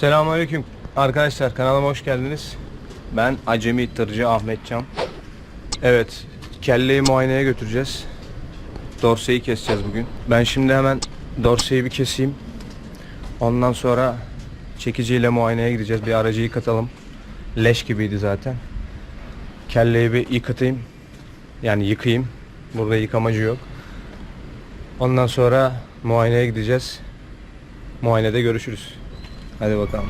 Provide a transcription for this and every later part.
Selamünaleyküm arkadaşlar kanalıma hoş geldiniz. Ben Acemi Tırcı Ahmet Can. Evet, kelleyi muayeneye götüreceğiz. Dorseyi keseceğiz bugün. Ben şimdi hemen dorseyi bir keseyim. Ondan sonra çekiciyle muayeneye gideceğiz. Bir aracı yıkatalım. Leş gibiydi zaten. Kelleyi bir yıkatayım. Yani yıkayayım. Burada yıkamacı yok. Ondan sonra muayeneye gideceğiz. Muayenede görüşürüz. Hadi bakalım.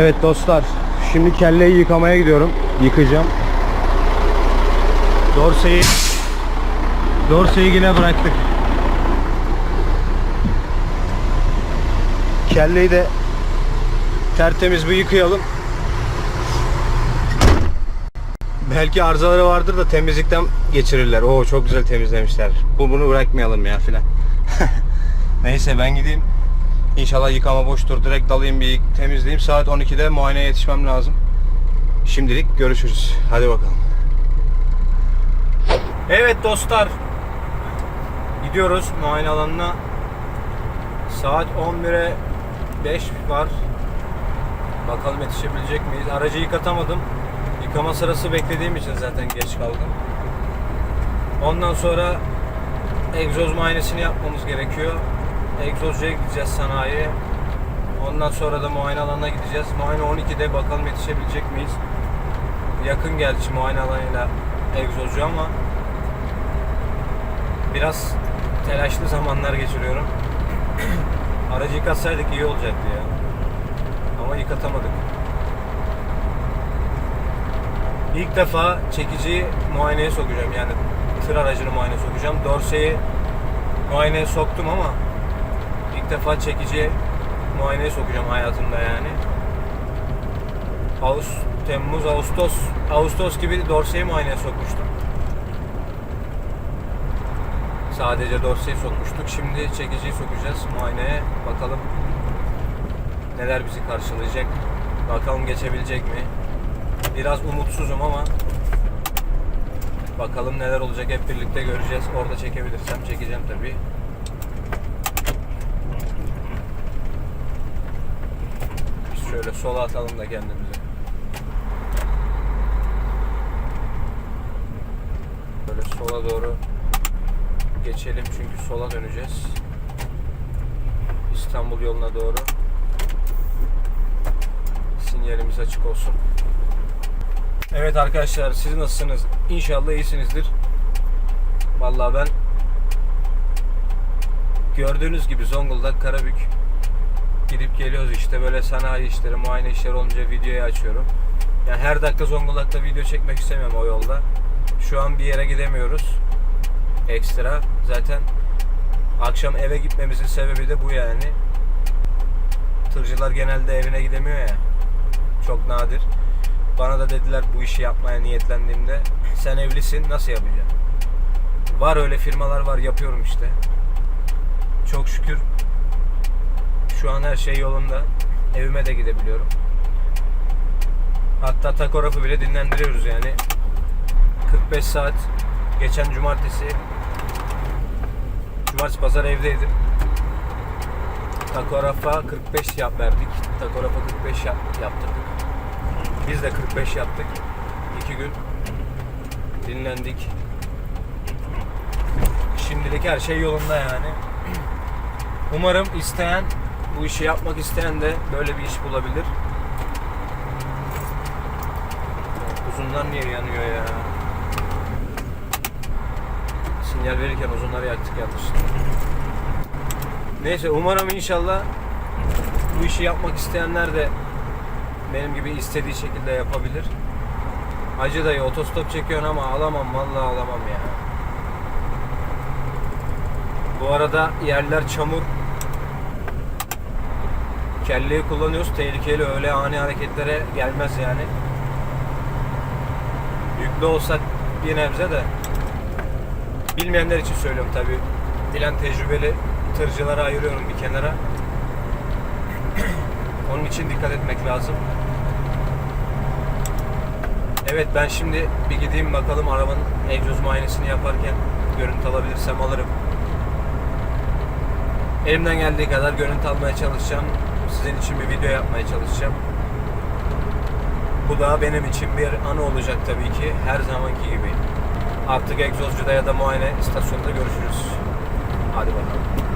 Evet dostlar, şimdi kelleyi yıkamaya gidiyorum. Yıkayacağım. Dorseyi Dorseyi yine bıraktık. Kelleyi de tertemiz bir yıkayalım. Belki arızaları vardır da temizlikten geçirirler. Oo çok güzel temizlemişler. Bu bunu bırakmayalım ya filan. Neyse ben gideyim. İnşallah yıkama boştur. Direkt dalayım bir temizleyeyim. Saat 12'de muayeneye yetişmem lazım. Şimdilik görüşürüz. Hadi bakalım. Evet dostlar. Gidiyoruz muayene alanına. Saat 11'e 5 var. Bakalım yetişebilecek miyiz? Aracı yıkatamadım. Yıkama sırası beklediğim için zaten geç kaldım. Ondan sonra egzoz muayenesini yapmamız gerekiyor. Egzozcuya gideceğiz sanayiye. Ondan sonra da muayene alanına gideceğiz. Muayene 12'de bakalım yetişebilecek miyiz? Yakın gerçi muayene alanıyla egzozcu ama biraz telaşlı zamanlar geçiriyorum. Aracı yıkatsaydık iyi olacaktı ya. Ama yıkatamadık. İlk defa çekici muayeneye sokacağım yani tır aracını muayeneye sokacağım. Dorseyi muayeneye soktum ama ilk defa çekici muayeneye sokacağım hayatımda yani. Ağustos, Temmuz, Ağustos, Ağustos gibi dorseyi muayeneye sokmuştum. Sadece dorseyi sokmuştuk. Şimdi çekiciyi sokacağız muayeneye. Bakalım neler bizi karşılayacak. Bakalım geçebilecek mi? Biraz umutsuzum ama bakalım neler olacak hep birlikte göreceğiz. Orada çekebilirsem çekeceğim tabii. Biz şöyle sola atalım da kendimizi. Böyle sola doğru geçelim çünkü sola döneceğiz. İstanbul yoluna doğru. Sinyalimiz açık olsun. Evet arkadaşlar siz nasılsınız? İnşallah iyisinizdir. Vallahi ben gördüğünüz gibi Zonguldak Karabük gidip geliyoruz işte böyle sanayi işleri, muayene işleri olunca videoyu açıyorum. Yani her dakika Zonguldak'ta video çekmek istemiyorum o yolda. Şu an bir yere gidemiyoruz. Ekstra. Zaten akşam eve gitmemizin sebebi de bu yani. Tırcılar genelde evine gidemiyor ya. Çok nadir. Bana da dediler bu işi yapmaya niyetlendiğimde sen evlisin nasıl yapacaksın? Var öyle firmalar var yapıyorum işte. Çok şükür şu an her şey yolunda. Evime de gidebiliyorum. Hatta takografı bile dinlendiriyoruz yani. 45 saat geçen cumartesi cumartesi pazar evdeydim. Takografa 45 yap verdik. Takografa 45 yap, yaptırdık. Biz de 45 yaptık. 2 gün dinlendik. Şimdilik her şey yolunda yani. Umarım isteyen, bu işi yapmak isteyen de böyle bir iş bulabilir. Uzunlar niye yanıyor ya? Sinyal verirken uzunları yaktık yanlışlıkla. Neyse umarım inşallah bu işi yapmak isteyenler de benim gibi istediği şekilde yapabilir. Hacı dayı otostop çekiyorsun ama alamam vallahi alamam ya. Bu arada yerler çamur. Kelleyi kullanıyoruz. Tehlikeli öyle ani hareketlere gelmez yani. Yüklü olsak bir nebze de bilmeyenler için söylüyorum tabi. Bilen tecrübeli tırcılara ayırıyorum bir kenara. Onun için dikkat etmek lazım. Evet ben şimdi bir gideyim bakalım arabanın egzoz muayenesini yaparken görüntü alabilirsem alırım. Elimden geldiği kadar görüntü almaya çalışacağım. Sizin için bir video yapmaya çalışacağım. Bu da benim için bir anı olacak tabii ki. Her zamanki gibi. Artık egzozcuda ya da muayene istasyonunda görüşürüz. Hadi bakalım.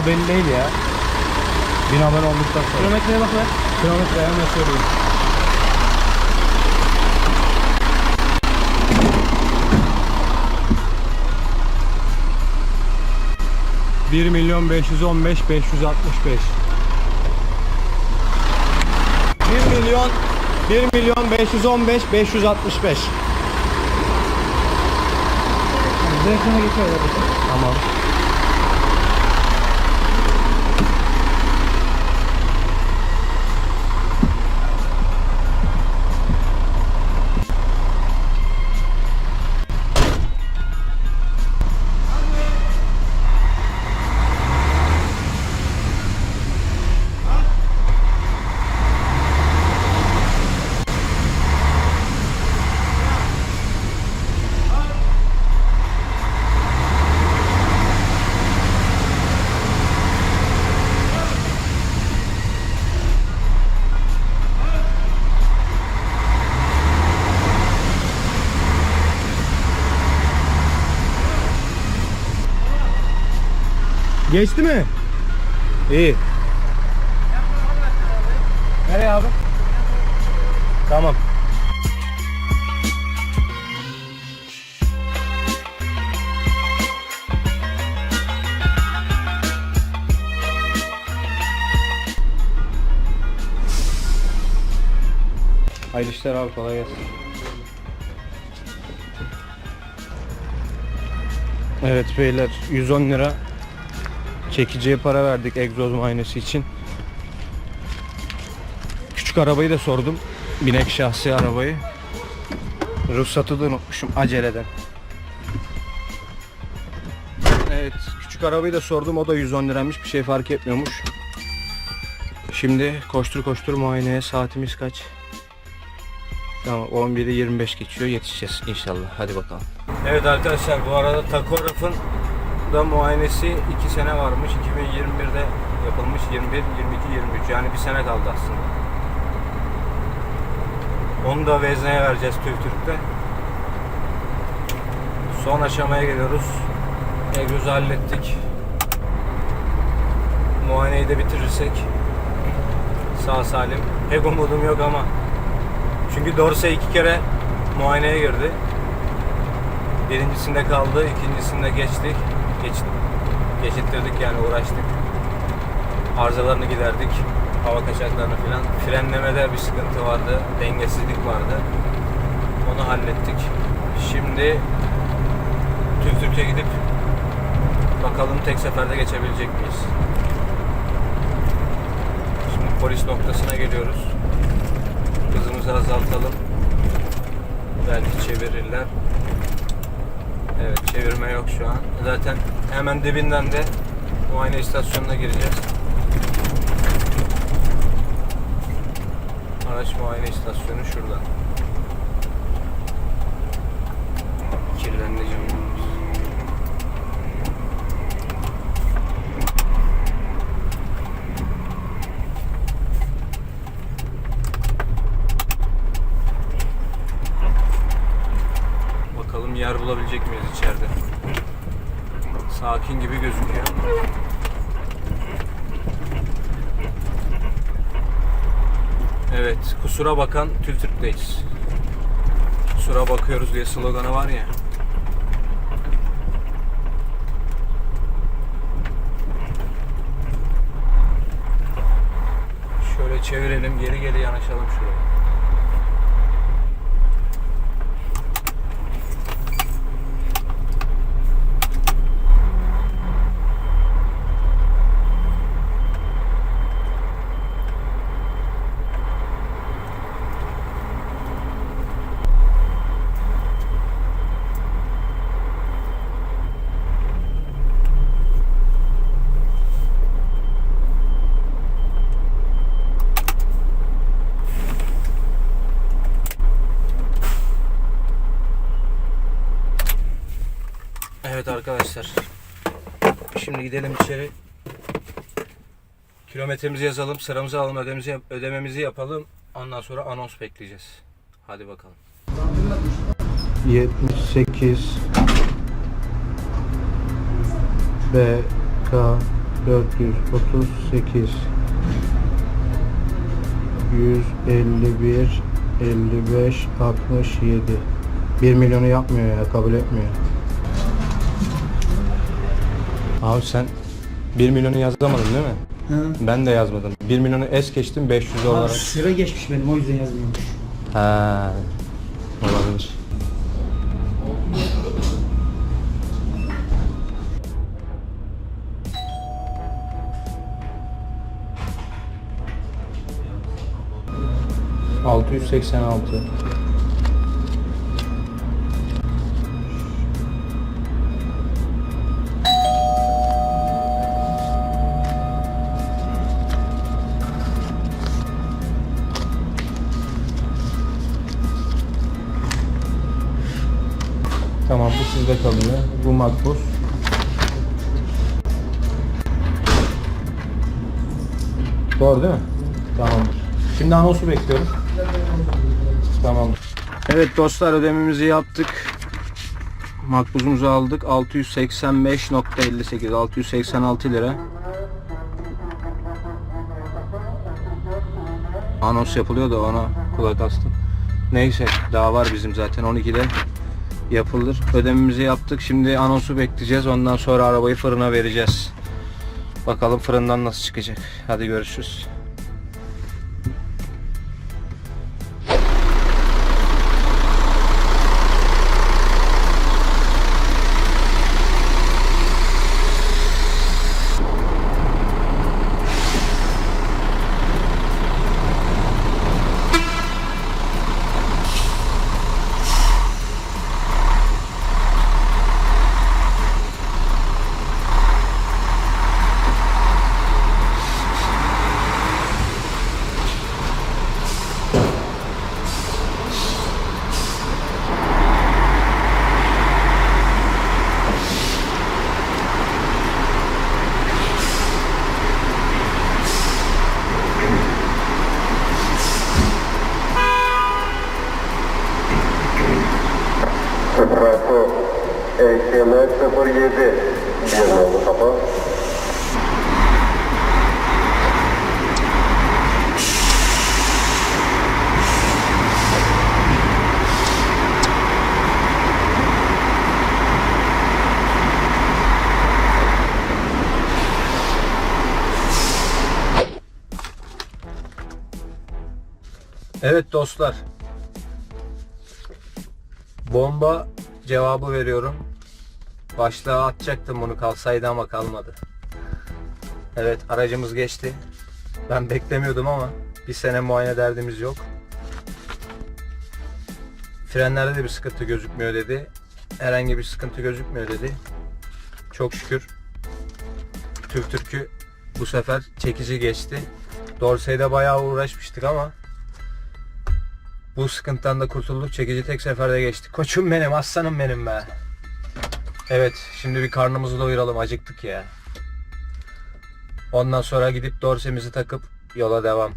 Daha belli değil ya. Bin abone olduktan sonra. Kilometreye bak lan. Kilometre hemen söyleyeyim. Bir milyon beş yüz on beş beş yüz altmış beş. Bir milyon bir milyon beş yüz on beş beş yüz altmış beş. Zevkine geçiyor. Tamam. Geçti mi? İyi. Nereye abi? Tamam. Hayırlı işler abi kolay gelsin. Evet beyler 110 lira çekiciye para verdik egzoz muayenesi için. Küçük arabayı da sordum. Binek şahsi arabayı. Ruhsatı da unutmuşum aceleden. Evet küçük arabayı da sordum o da 110 liraymış bir şey fark etmiyormuş. Şimdi koştur koştur muayeneye saatimiz kaç? Tamam 11'i 25 geçiyor yetişeceğiz inşallah hadi bakalım. Evet arkadaşlar bu arada takografın da muayenesi 2 sene varmış 2021'de yapılmış 21, 22, 23 yani bir sene kaldı aslında. Onu da vezneye vereceğiz TÜVTÜRK'te. Son aşamaya geliyoruz. Egzozu hallettik. Muayeneyi de bitirirsek sağ salim. Pek umudum yok ama çünkü Dorse iki kere muayeneye girdi. Birincisinde kaldı, ikincisinde geçtik. Geç, geçittirdik yani uğraştık. Arızalarını giderdik. Hava kaçaklarını filan. Frenlemede bir sıkıntı vardı. Dengesizlik vardı. Onu hallettik. Şimdi TÜVTÜRK'e gidip bakalım tek seferde geçebilecek miyiz? Şimdi polis noktasına geliyoruz. Hızımızı azaltalım. Belki çevirirler. Evet çevirme yok şu an. Zaten hemen dibinden de muayene istasyonuna gireceğiz. Araç muayene istasyonu şurada. Kirlendi camımız. bulabilecek miyiz içeride? Sakin gibi gözüküyor. Evet, kusura bakan Tültürk'teyiz. Kusura bakıyoruz diye sloganı var ya. Şöyle çevirelim, geri geri yanaşalım şuraya. Arkadaşlar. Şimdi gidelim içeri. Kilometremizi yazalım, sıramızı alalım, ödememizi, ödememizi yapalım. Ondan sonra anons bekleyeceğiz. Hadi bakalım. 78 BK 438 151 55 67 1 milyonu yapmıyor ya kabul etmiyor. Abi sen 1 milyonu yazamadın değil mi? Hı. Ben de yazmadım. 1 milyonu es geçtim 500 Abi olarak. sıra geçmiş benim o yüzden yazmıyorum. Ha. Olabilir. ...686. burada kalıyor. Bu makbuz. Doğru değil mi? Tamamdır. Şimdi anonsu bekliyorum. Tamamdır. Evet dostlar ödememizi yaptık. Makbuzumuzu aldık. 685.58 686 lira. Anons yapılıyor da ona kulak astım. Neyse daha var bizim zaten 12'de yapılır. Ödememizi yaptık. Şimdi anonsu bekleyeceğiz. Ondan sonra arabayı fırına vereceğiz. Bakalım fırından nasıl çıkacak. Hadi görüşürüz. EKM 07 Yılmalı kapı. Evet dostlar. Bomba cevabı veriyorum. Başlığa atacaktım bunu kalsaydı ama kalmadı. Evet aracımız geçti. Ben beklemiyordum ama bir sene muayene derdimiz yok. Frenlerde de bir sıkıntı gözükmüyor dedi. Herhangi bir sıkıntı gözükmüyor dedi. Çok şükür TÜV Türk'ü bu sefer çekici geçti. Dorsey'de bayağı uğraşmıştık ama bu sıkıntıdan da kurtulduk. Çekici tek seferde geçtik. Koçum benim, aslanım benim be. Evet, şimdi bir karnımızı doyuralım. Acıktık ya. Ondan sonra gidip dorsemizi takıp yola devam.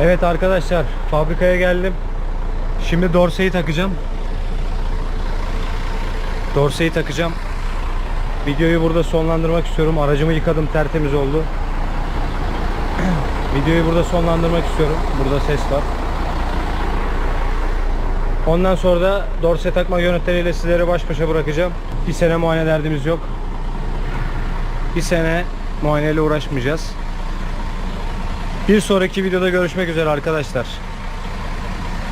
Evet arkadaşlar, fabrikaya geldim. Şimdi dorseyi takacağım. Dorseyi takacağım. Videoyu burada sonlandırmak istiyorum. Aracımı yıkadım, tertemiz oldu. Videoyu burada sonlandırmak istiyorum. Burada ses var. Ondan sonra da dorse takma yöntemleriyle sizleri baş başa bırakacağım. Bir sene muayene derdimiz yok. Bir sene muayeneyle uğraşmayacağız. Bir sonraki videoda görüşmek üzere arkadaşlar.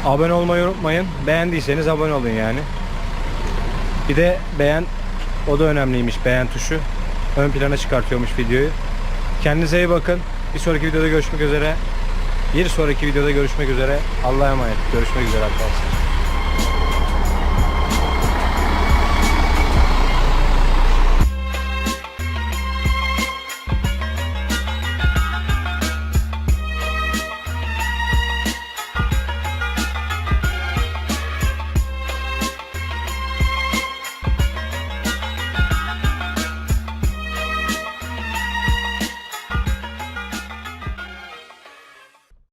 Abone olmayı unutmayın. Beğendiyseniz abone olun yani. Bir de beğen o da önemliymiş beğen tuşu. Ön plana çıkartıyormuş videoyu. Kendinize iyi bakın. Bir sonraki videoda görüşmek üzere. Bir sonraki videoda görüşmek üzere. Allah'a emanet. Görüşmek üzere arkadaşlar.